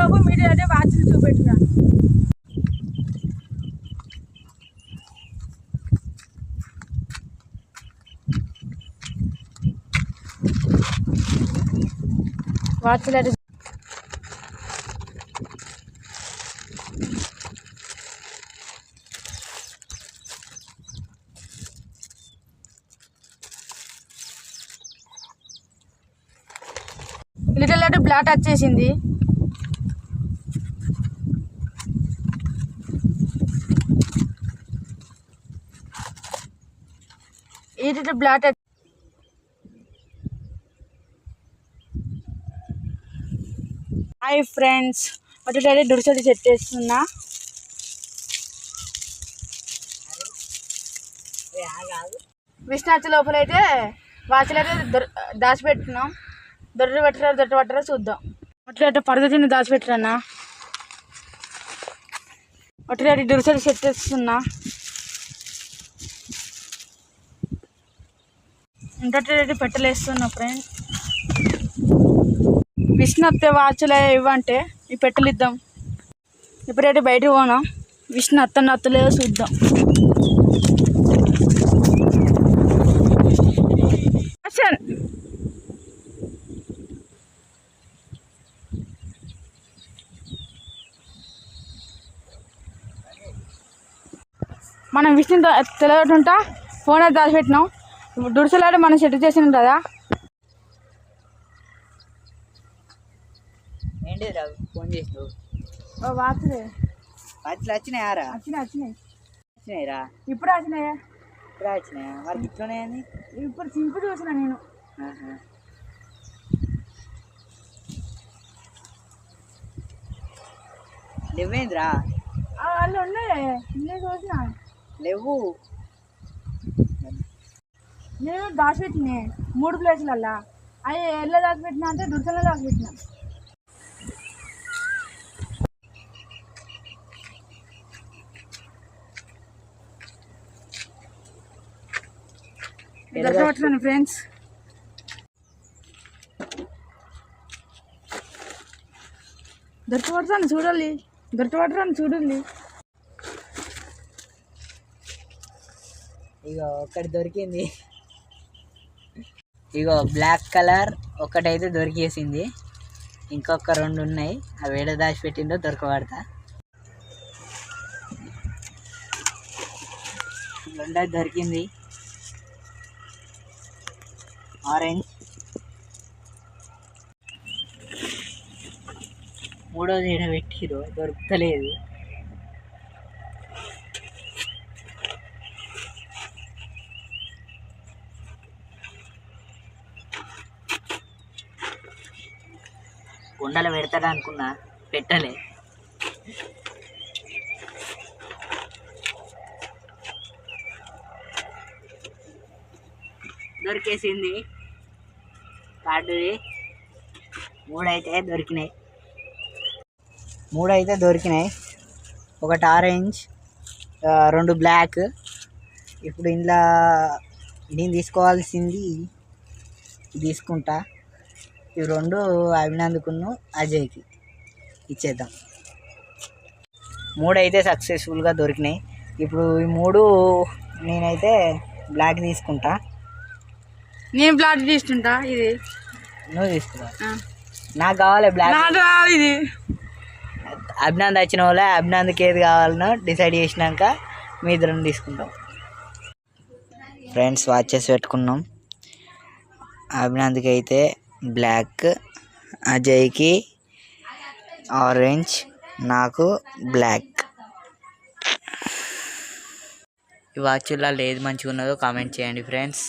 లోపు మీరు అయితే వాచ్లు చూపెట్టుగా వాచ్లు లిటిల్ లెటర్ బ్లాట్ వచ్చేసింది. ఈ లిటిల్ బ్లాట్ హాయ్ ఫ్రెండ్స్ అటు డాడీ దుడిసెడి సెట్ చేస్తున్నా విష్ణాచ లోపల అయితే వాచ్లు దొర- దాచిపెట్టుకున్నాం దొడ్డు పెట్టరా దొడ్డు పట్టరా చూద్దాం. అట్లా పడద తిని దాచిపెట్టరన్నా అట్లా అటు దుడిసెడి సెట్ చేస్తున్నా ఇంటట్టు పెట్టలేస్తున్నా ఫ్రెండ్ విష్ణు అత్తే వాచ్లు ఇవ్వంటే ఈ పెట్టెలు ఇద్దాం ఇప్పుడైతే బయటకు పోనాం విష్ణు అత్త అత్తలేదో చూద్దాం మనం విష్ణు తెలియటుంటా ఫోన్ అయితే దాచిపెట్టినాం దుడిసలాడి మనం సెట్ చేసినాం కదా ఏంటి రా ఫోన్ చేసినావు? వచ్చినాయారా వచ్చినాయి వచ్చినాయి వచ్చినాయి. రా. ఇప్పుడు వచ్చినాయా? ఇప్పుడే వచ్చినాయా? మరి ఇట్లనే ఇప్పుడు సింపు చూసిన నేను. ఆ, వాళ్ళు ఉన్నాయి. నేను చూసిన. లేవు. నేను దాచిపెట్టినా. మూడు ప్లేసులల్లా అవి ఎల్ల దాచిపెట్టినా అంటే దుర్సలో దాచిపెట్టినా. దొరకబట్టుకోండి ఫ్రెండ్స్. దొరకబడుతాను చూడాలి దొరకబడుతాను చూడాలి ఇగో ఒకటి దొరికింది. ఇగో బ్లాక్ కలర్ ఒకటైతే దొరికేసింది. ఇంకొక రెండు ఉన్నాయి. అవి ఏడ దాచిపెట్టిండో దొరకబడతా. రెండో దొరికింది. ఆరెంజ్ మూడోది ఏడ పెట్టిరు దొరుకుతలేదు. కుండలు పెడతాడు అనుకున్నా. పెట్టలే. దొరికేసింది. కార్డుది మూడైతే దొరికినాయి. మూడైతే దొరికినాయి. ఒకటి ఆరెంజ్ రెండు బ్లాక్. ఇప్పుడు ఇందులో నేను తీసుకోవాల్సింది తీసుకుంటా. ఇవి రెండు అభినందుకును అజయ్కి ఇచ్చేద్దాం. మూడు అయితే సక్సెస్ఫుల్గా దొరికినాయి. ఇప్పుడు ఈ మూడు నేనైతే బ్లాక్ తీసుకుంటా. నేను బ్లాట్ తీసుకుంటా ఇది. నువ్వు తీసుకురా. నాకు కావాలి బ్లాక్ ఇది. అభినంద్ వచ్చిన వాళ్ళే అభినంద్కి ఏది కావాలనో డిసైడ్ చేసినాక మీ ఇద్దరం తీసుకుంటాం. ఫ్రెండ్స్ వాచెస్ పెట్టుకున్నాం. అభినంద్కి అయితే బ్లాక్ అజయ్కి ఆరెంజ్ నాకు బ్లాక్. ఈ వాచ్లో ఏది మంచిగా ఉన్నదో కామెంట్ చేయండి ఫ్రెండ్స్.